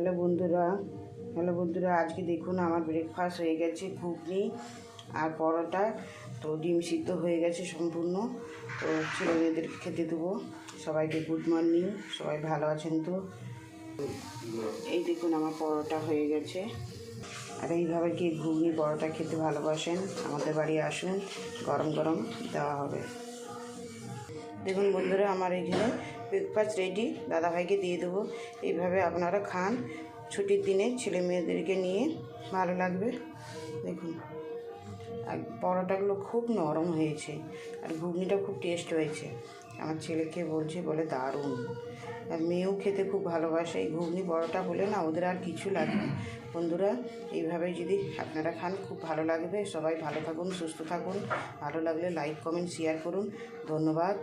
Hello বন্ধুরা hello বন্ধুরা, আজকে দেখুন আমার ব্রেকফাস্ট হয়ে গেছে, ঘুগনি আর পরোটা। তো ডিম সিদ্ধ হয়ে গেছে সম্পূর্ণ। তো ছেলে মেয়েদেরকে খেতে দেবো। সবাইকে গুড মর্নিং সবাই ভালো আছেন তো? এই দেখুন আমার পরোটা হয়ে গেছে। আর এইভাবে কি ঘুগনি, পরোটা খেতে ভালোবাসেন? আমাদের বাড়ি আসুন, গরম গরম দেওয়া হবে। দেখুন বন্ধুরা, আমার এখানে ব্রেকফাস্ট রেডি দাদাভাইকে দিয়ে দেবো। এইভাবে আপনারা খান। ছুটির দিনে ছেলে মেয়েদেরকে নিয়ে ভালো লাগবে। দেখুন, আর পরোটাগুলো খুব নরম হয়েছে, আর ঘুগনিটা খুব টেস্ট হয়েছে। আমার ছেলেকে বলছে, বলে দারুণ। আর মেয়েও খেতে খুব ভালোবাসে। এই ঘুগনি, পরোটা হলে না ওদের আর কিছু লাগে না। বন্ধুরা, এইভাবে যদি আপনারা খান, খুব ভালো লাগবে। সবাই ভালো থাকুন, সুস্থ থাকুন। ভালো লাগলে লাইক কমেন্ট শেয়ার করুন। ধন্যবাদ।